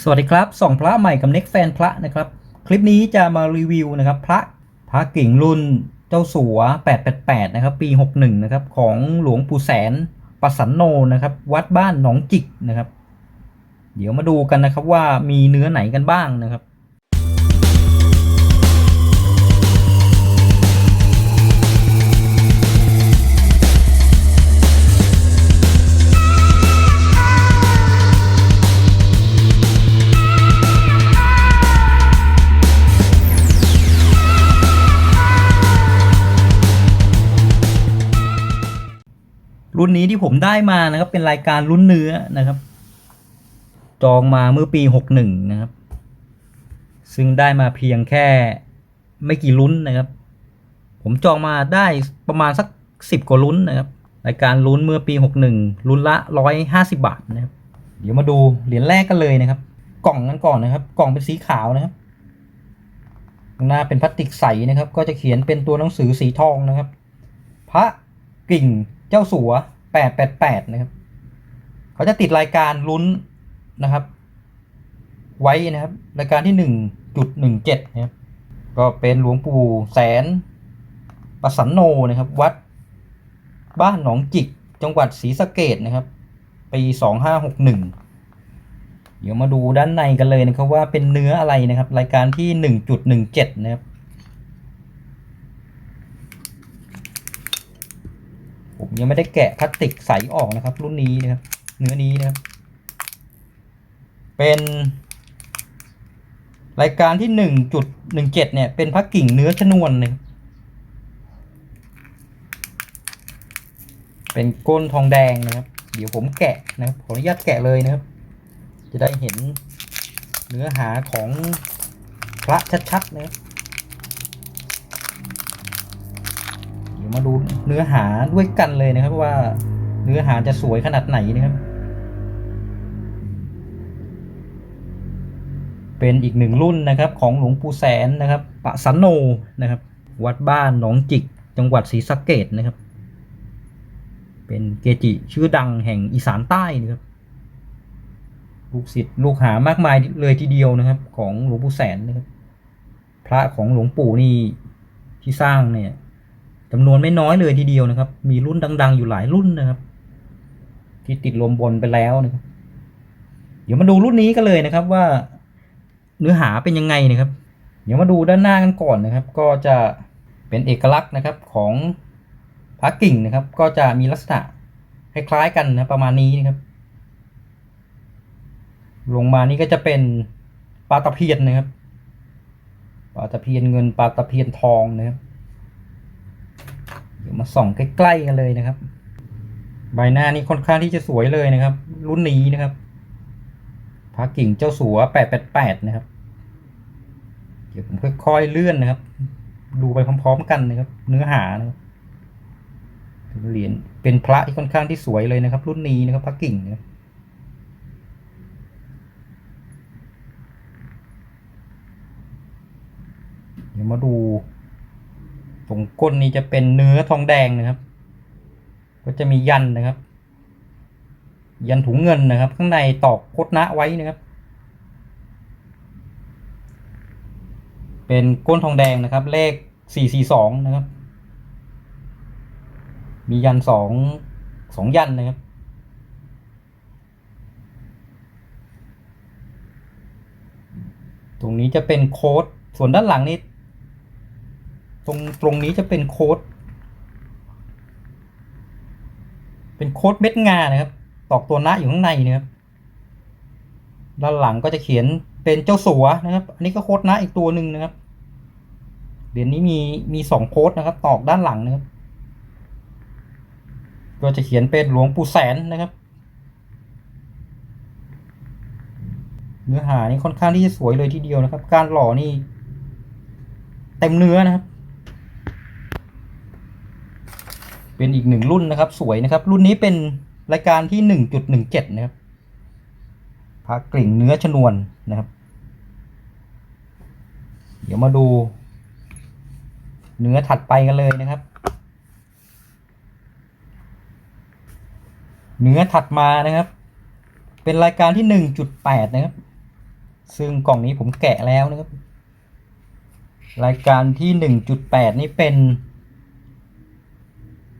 สวัสดีครับส่องพระใหม่กับเน็กแฟนพระนะครับ คลิปนี้จะมารีวิวนะครับ พระพระกิ่งรุ่นเจ้าสัว 888 นะครับ ปี 61 นะครับ ของหลวงปู่แสนปัสสันโนนะครับ วัดบ้านหนองจิกนะครับ เดี๋ยวมาดูกันนะครับว่ามีเนื้อไหนกันบ้างนะครับ รุ่นนี้ที่ผมได้มานะครับ เป็นรายการรุ่นเนื้อนะครับ จองมาเมื่อปีหกหนึ่งนะครับ ซึ่งได้มาเพียงแค่ไม่กี่ลุ้นนะครับ ผมจองมาได้ประมาณสักสิบกว่าลุ้นนะครับรายการลุ้นเมื่อปีหกหนึ่งลุ้นละร้อยห้าสิบาทนะครับ เดี๋ยวมาดูเหรียญแรกกันเลยนะครับ กล่องกันก่อนนะครับ กล่องเป็นสีขาวนะครับหน้าเป็นพลาสติกใสนะครับ ก็จะเขียนเป็นตัวหนังสือสีทองนะครับ พระกิ่งเจ้าสัว 888 นะครับ เขาจะติดรายการลุ้นนะครับ ไว้นะครับ รายการที่ 1.17นะครับ ก็เป็นหลวงปู่แสนประสันโนนะครับ วัดบ้านหนองจิก จังหวัดศรีสะเกดนะครับ ปี 2561 เดี๋ยวมาดูด้านในกันเลยนะครับว่าเป็นเนื้ออะไรนะครับ รายการที่ 1.17 นะครับ ผมยังไม่ได้แกะพลาสติกใสออกนะครับ รุ่นนี้นะครับ เนื้อนี้นะครับ เป็น รายการที่หนึ่งจุดหนึ่งเจ็ดเนี่ย เป็นพักกิ่งเนื้อชนวนนะครับเป็นก้นทองแดงนะครับ เดี๋ยวผมแกะนะครับขออนุญาตแกะเลยนะครับ จะได้เห็นเนื้อหาของพระชัดๆนะครับ มาดูเนื้อหาด้วยกันเลยนะครับว่าเนื้อหาจะสวยขนาดไหนนะครับ เป็นอีกหนึ่งรุ่นนะครับของหลวงปู่แสนนะครับปะสันโนนะครับ วัดบ้านหนองจิก จังหวัดศรีสะเกดนะครับ เป็นเกจิชื่อดังแห่งอีสานใต้นะครับลูกศิษย์ลูกหามากมายเลยทีเดียวนะครับ ของหลวงปู่แสนนะครับ พระของหลวงปู่นี่ที่สร้างเนี่ย จำนวนไม่น้อยเลยทีเดียวนะครับ มีรุ่นดัง ๆ อยู่หลายรุ่นนะครับ ที่ติดลมบนไปแล้วนะครับ เดี๋ยวมาดูรุ่นนี้กันเลยนะครับว่าเนื้อหาเป็นยังไงนะครับ เดี๋ยวมาดูด้านหน้ากันก่อนนะครับ ก็จะเป็นเอกลักษณ์นะครับของพระกิ่งนะครับ ก็จะมีลักษณะคล้ายๆกันนะประมาณนี้นะครับ ลงมานี่ก็จะเป็นปลาตะเพียนนะครับปลาตะเพียนเงินปลาตะเพียนทองนะครับ มาส่องใกล้ๆกันเลยนะครับ ใบหน้านี่ค่อนข้างที่จะสวยเลยนะครับ รุ่นนี้นะครับพระกิ่งเจ้าสัว888นะครับ เดี๋ยวผมค่อยๆเลื่อนนะครับ ดูไปพร้อมๆกันนะครับ เนื้อหานะครับเหรียญเป็นพระที่ค่อนข้างที่สวยเลยนะครับ รุ่นนี้นะครับพระกิ่งนะครับเดี๋ยวมาดู งก้นนี้จะเป็นเนื้อทองแดงนะครับ ก็จะมียันนะครับ ยันถุงเงินนะครับ ข้างในตอกโคตนะไว้นะครับ เป็นก้นทองแดงนะครับ เลขสี่สี่สองนะครับ มียันสองสองยันนะครับตรงนี้จะเป็นโค้ด ส่วนด้านหลังนี้ ตรงตรงนี้จะเป็นโค้ด เป็นโค้ดเม็ดงานะครับ ตอกตัวนะอยู่ข้างในนะครับด้านหลังก็จะเขียนเป็นเจ้าสัวนะครับ อันนี้ก็โค้ดนะอีกตัวหนึ่งนะครับเหรียญนี้มีมีสองโค้ดนะครับ ตอกด้านหลังนะครับก็จะเขียนเป็นหลวงปู่แสนนะครับ เนื้อหานี่ค่อนข้างที่จะสวยเลยทีเดียวนะครับ การหล่อนี่เต็มเนื้อนะครับ เป็นอีกหนึ่งรุ่นนะครับ สวยนะครับ รุ่นนี้เป็นรายการที่หนึ่งจุดหนึ่งเจ็ดนะครับพระกลิ่งเนื้อชนวนนะครับ เดี๋ยวมาดู เนื้อถัดไปกันเลยนะครับ เนื้อถัดมานะครับ เป็นรายการที่หนึ่งจุดแปดนะครับ ซึ่งกล่องนี้ผมแกะแล้วนะครับ รายการที่หนึ่งจุดแปดนี่เป็น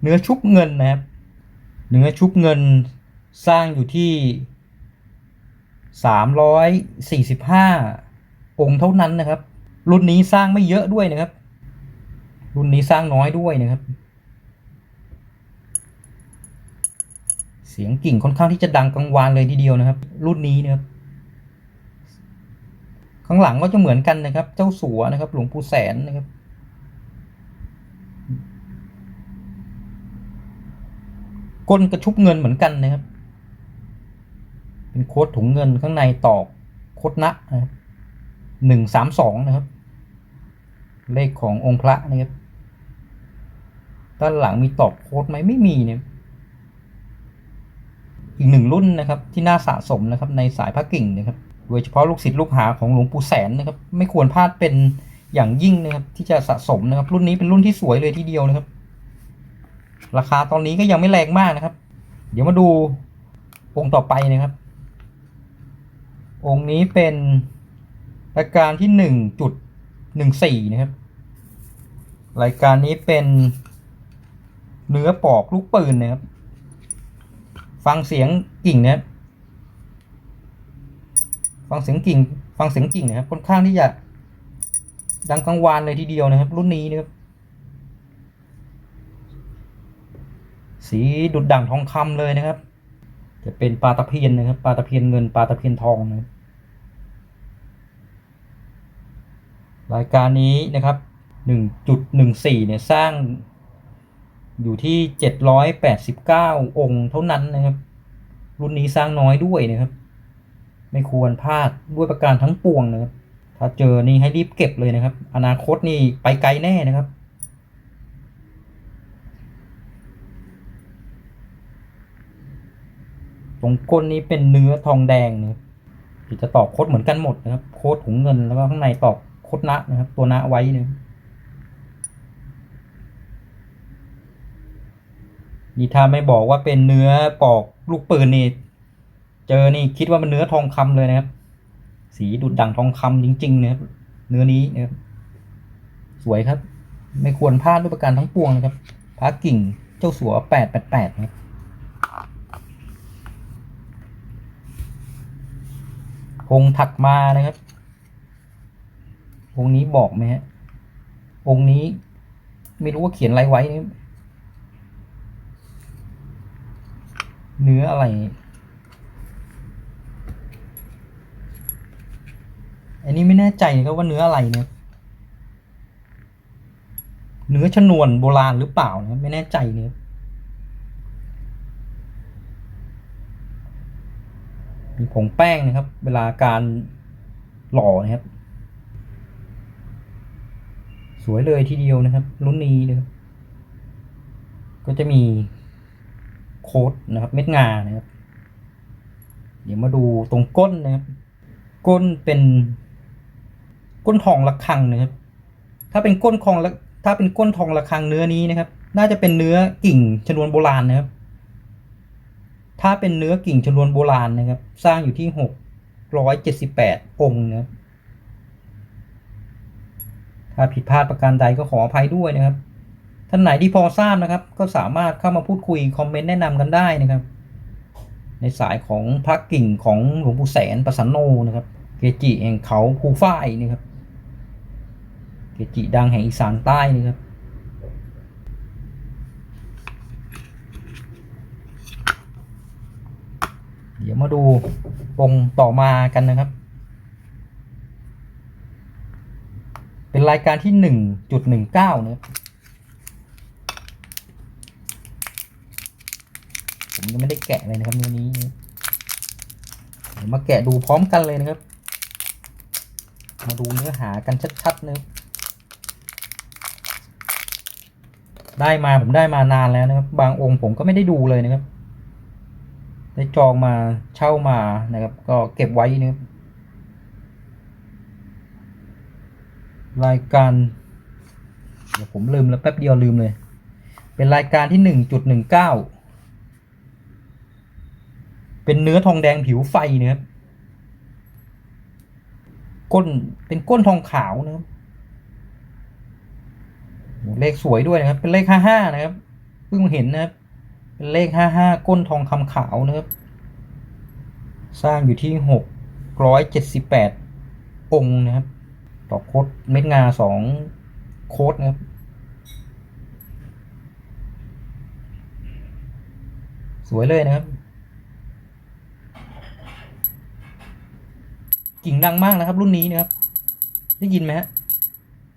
เนื้อชุบเงินนะครับ เนื้อชุบเงินสร้างอยู่ที่สามร้อยสี่สิบห้าองค์เท่านั้นนะครับ รุ่นนี้สร้างไม่เยอะด้วยนะครับ รุ่นนี้สร้างน้อยด้วยนะครับ เสียงกิ่งค่อนข้างที่จะดังกังวานเลยทีเดียวนะครับ รุ่นนี้นะครับข้างหลังก็จะเหมือนกันนะครับ เจ้าสัวนะครับ หลวงปู่แสนนะครับ ก้นกระชุบเงินเหมือนกันนะครับ เป็นโค้ดถุงเงินข้างในตอกโคดนะครับหนึ่งสามสองนะครับ เลขขององค์พระนะครับ ด้านหลังมีตอกโค้ดไหมไม่มีเนี่ยอีกหนึ่งรุ่นนะครับ ที่น่าสะสมนะครับในสายพระกิ่งนะครับ โดยเฉพาะลูกศิษย์ลูกหาของหลวงปู่แสนนะครับ ไม่ควรพลาดเป็นอย่างยิ่งนะครับ ที่จะสะสมนะครับ รุ่นนี้เป็นรุ่นที่สวยเลยทีเดียวนะครับ ราคาตอนนี้ก็ยังไม่แรงมากนะครับ เดี๋ยวมาดูองค์ต่อไปนะครับ องค์นี้เป็นรายการที่หนึ่งจุดหนึ่งสี่นะครับ รายการนี้เป็นเนื้อปอกลูกปืนนะครับ ฟังเสียงกิ่งนะครับฟังเสียงกิ่ง ฟังเสียงกิ่งนะครับค่อนข้างที่จะดังกังวานเลยทีเดียวนะครับ รุ่นนี้นะครับ สีดุดด่งทองคำเลยนะครับ จะเป็นปลาตะเพียนนะครับปลาตะเพียนเงินปลาตะเพียนทองนะรายการนี้นะครับ 1.14 เนี่ยสร้างอยู่ที่ 789 องค์เท่านั้นนะครับ รุ่นนี้สร้างน้อยด้วยนะครับ ไม่ควรพลาดด้วยประการทั้งปวงนะครับ ถ้าเจอนี่ให้รีบเก็บเลยนะครับ อนาคตนี่ไปไกลแน่นะครับ ตรงก้นนี้เป็นเนื้อทองแดงนะครับที่จะตอกโคดเหมือนกันหมดนะครับ โคดถุงเงินแล้วก็ข้างในตอกโคดนะนะครับ ตัวนะไว้นะครับนี่ถ้าไม่บอกว่าเป็นเนื้อปอกลูกปืนนี่เจอนี่คิดว่ามันเนื้อทองคำเลยนะครับ สีดุดดั่งทองคำจริงๆนะครับเนื้อนี้นะครับสวยครับ ไม่ควรพลาดด้วยประการทั้งปวงนะครับพระกิ่งเจ้าสัวแปดแปดแปดนะครับ องค์ถัดมานะครับ องค์นี้บอกไหมฮะ องค์นี้ไม่รู้ว่าเขียนอะไรไว้นี่เนื้ออะไร อันนี้ไม่แน่ใจนะครับว่าเนื้ออะไรเนี่ย เนื้อชนวนโบราณหรือเปล่านะไม่แน่ใจเนี่ย มีผงแป้งนะครับ เวลาการหล่อนะครับ สวยเลยทีเดียวนะครับ รุ่นนี้นะครับ ก็จะมีโค้ดนะครับ เม็ดงานะครับ เดี๋ยวมาดูตรงก้นนะครับ ก้นเป็น ก้นทองระฆังนะครับ ถ้าเป็นก้นทองละถ้าเป็นก้นทองระฆังเนื้อนี้นะครับ น่าจะเป็นเนื้อกิ่งชนวนโบราณนะครับ ถ้าเป็นเนื้อกิ่งชนวนโบราณนะครับ สร้างอยู่ที่หกร้อยเจ็ดสิบแปดองค์นะครับถ้าผิดพลาดประการใดก็ขออภัยด้วยนะครับ ท่านไหนที่พอทราบนะครับ ก็สามารถเข้ามาพูดคุยคอมเมนต์แนะนำกันได้นะครับ ในสายของพระกิ่งของหลวงปู่แสนประสันโนนะครับ เกจิแห่งเขาภูฝ้ายนะครับ เกจิดังแห่งอีสานใต้นะครับ เดี๋ยวมาดูองค์ต่อมากันนะครับ เป็นรายการที่หนึ่งจุดหนึ่งเก้านะครับผมยังไม่ได้แกะเลยนะครับเนื้อนี้เดี๋ยวมาแกะดูพร้อมกันเลยนะครับ มาดูเนื้อหากันชัดๆนะครับได้มาผมได้มานานแล้วนะครับ บางองค์ผมก็ไม่ได้ดูเลยนะครับ ได้จองมาเช่ามานะครับ ก็เก็บไว้นะครับรายการเดี๋ยวผมลืมแล้วแป๊บเดียวลืมเลย เป็นรายการที่หนึ่งจุดหนึ่งเก้าเป็นเนื้อทองแดงผิวไฟนะครับก้นเป็นก้นทองขาวนะครับเลขสวยด้วยนะครับ เป็นเลขห้าห้านะครับเพิ่งเห็นนะครับ เป็นเลขห้าห้าก้นทองคำขาวนะครับ สร้างอยู่ที่หกร้อยเจ็ดสิบแปดองค์นะครับ ต่อโคดเม็ดงาสองโคดนะครับ สวยเลยนะครับ กิ่งดังมากนะครับ รุ่นนี้นะครับ ได้ยินไหมฮะ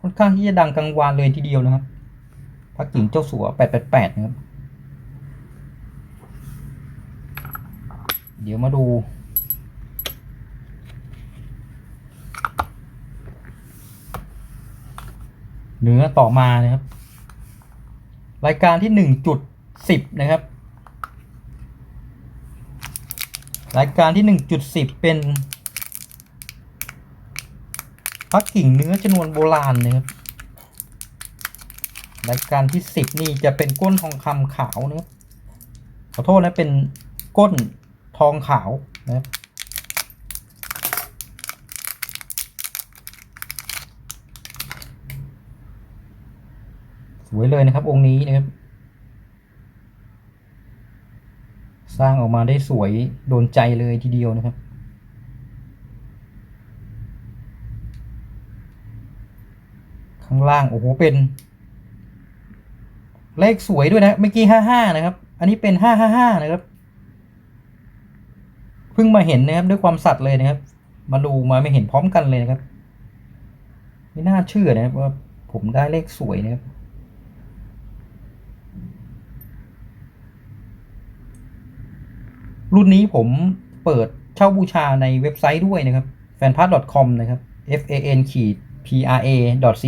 ค่อนข้างที่จะดังกังวานเลยทีเดียวนะครับพระกิ่งเจ้าสัว 888 นะครับ เดี๋ยวมาดู เนื้อต่อมานะครับ รายการที่หนึ่งจุดสิบนะครับ รายการที่หนึ่งจุดสิบเป็นพักกิ่งเนื้อจำนวนโบราณนะครับรายการที่สิบนี่จะเป็นก้นทองคำขาวนะครับขอโทษนะเป็นก้น ทองขาวนะครับสวยเลยนะครับ องค์นี้นะครับ สร้างออกมาได้สวยโดนใจเลยทีเดียวนะครับข้างล่าง โอ้โห เป็น เลขสวยด้วยนะ เมื่อกี้ห้าห้านะครับ อันนี้เป็นห้าห้าห้านะครับ เพิ่งมาเห็นนะครับด้วยความสัตย์เลยนะครับ มาดูมาไม่เห็นพร้อมกันเลยนะครับ ไม่น่าเชื่อนะครับว่าผมได้เลขสวยนะครับรุ่นนี้ผมเปิดเช่าบูชาในเว็บไซต์ด้วยนะครับ fanpart.com นะครับ f a n ขีด p r a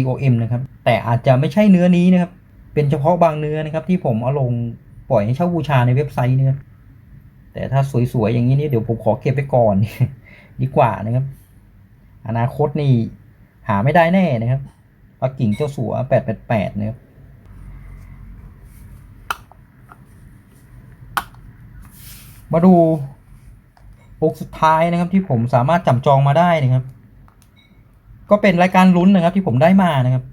com นะครับ แต่อาจจะไม่ใช่เนื้อนี้นะครับ เป็นเฉพาะบางเนื้อนะครับ ที่ผมเอาลงปล่อยให้เช่าบูชาในเว็บไซต์นะครับ แต่ถ้าสวยๆอย่างนี้นี่เดี๋ยวผมขอเก็บไว้ก่อน ดีกว่านะครับ อนาคตนี่หาไม่ได้แน่นะครับปักกิ่งเจ้าสัว888นะครับมาดูปกสุดท้ายนะครับที่ผมสามารถจับจองมาได้นะครับ ก็เป็นรายการลุ้นนะครับที่ผมได้มานะครับ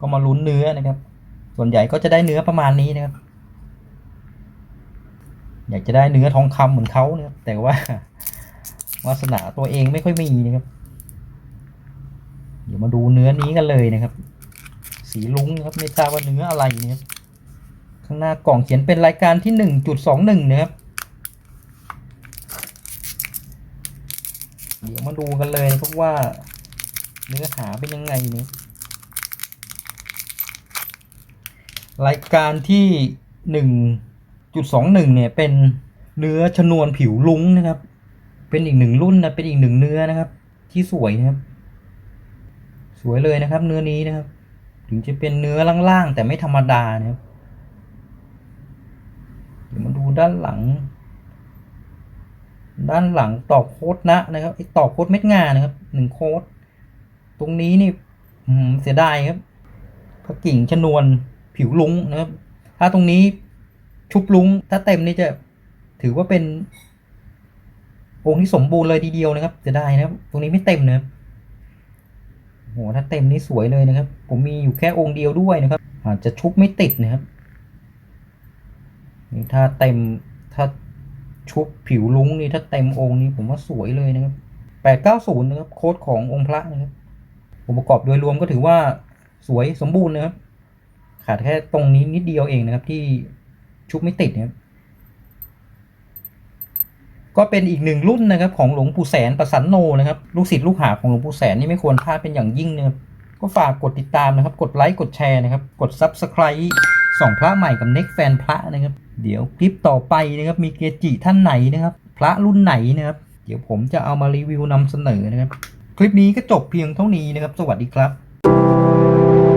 ก็มาลุ้นเนื้อนะครับ ส่วนใหญ่ก็จะได้เนื้อประมาณนี้นะครับ อยากจะได้เนื้อทองคำเหมือนเขาเนะครับแต่ว่าวาสนาตัวเองไม่ค่อยมีนะครับ เดี๋ยวมาดูเนื้อนี้กันเลยนะครับ สีลุ้งนะครับไม่ทราบว่าเนื้ออะไรนะครับข้างหน้ากล่องเขียนเป็นรายการที่หนึ่งจุดสองหนึ่งนะครับเดี๋ยวมาดูกันเลยนะครับว่าเนื้อหาเป็นยังไงเนี่ยรายการที่หนึ่ง จุดสองหนึ่งเนี่ยเป็นเนื้อชนวนผิวลุ้งนะครับ เป็นอีกหนึ่งรุ่นนะเป็นอีกหนึ่งเนื้อนะครับ ที่สวยนะครับ สวยเลยนะครับ เนื้อนี้นะครับ ถึงจะเป็นเนื้อล่างๆแต่ไม่ธรรมดานะครับเดี๋ยวมาดูด้านหลัง ด้านหลังตอกโค้ดนะนะครับไอ้ตอกโค้ดเม็ดงานะครับหนึ่งโค้ดตรงนี้นี่เสียดายครับพระกิ่งชนวนผิวลุงนะครับ ถ้าตรงนี้ ชุบลุงถ้าเต็มนี่จะถือว่าเป็นองค์ที่สมบูรณ์เลยทีเดียวนะครับเสียดายนะครับ ตรงนี้ไม่เต็มนะครับโหถ้าเต็มนี่สวยเลยนะครับ ผมมีอยู่แค่องค์เดียวด้วยนะครับ อาจจะชุบไม่ติดนะครับนี่ถ้าเต็มถ้าชุบผิวลุ้งนี่ถ้าเต็มองค์นี้ผมว่าสวยเลยนะครับแปดเก้าศูนย์นะครับโค้ดขององค์พระนะครับองค์ประกอบโดยรวมก็ถือว่าสวยสมบูรณ์นะครับขาดแค่ตรงนี้นิดเดียวเองนะครับที่ ชุบไม่ติดนะครับก็เป็นอีกหนึ่งรุ่นนะครับของหลวงปู่แสนประสันโนนะครับ ลูกศิษย์ลูกหาของหลวงปู่แสนนี่ไม่ควรพลาดเป็นอย่างยิ่งนะครับก็ฝากกดติดตามนะครับ กดไลค์กดแชร์นะครับ กด Subscribe ส่องพระใหม่กับเน็กแฟนพระนะครับ เดี๋ยวคลิปต่อไปนะครับ มีเกจิท่านไหนนะครับ พระรุ่นไหนนะครับ เดี๋ยวผมจะเอามารีวิวนำเสนอนะครับ คลิปนี้ก็จบเพียงเท่านี้นะครับ สวัสดีครับ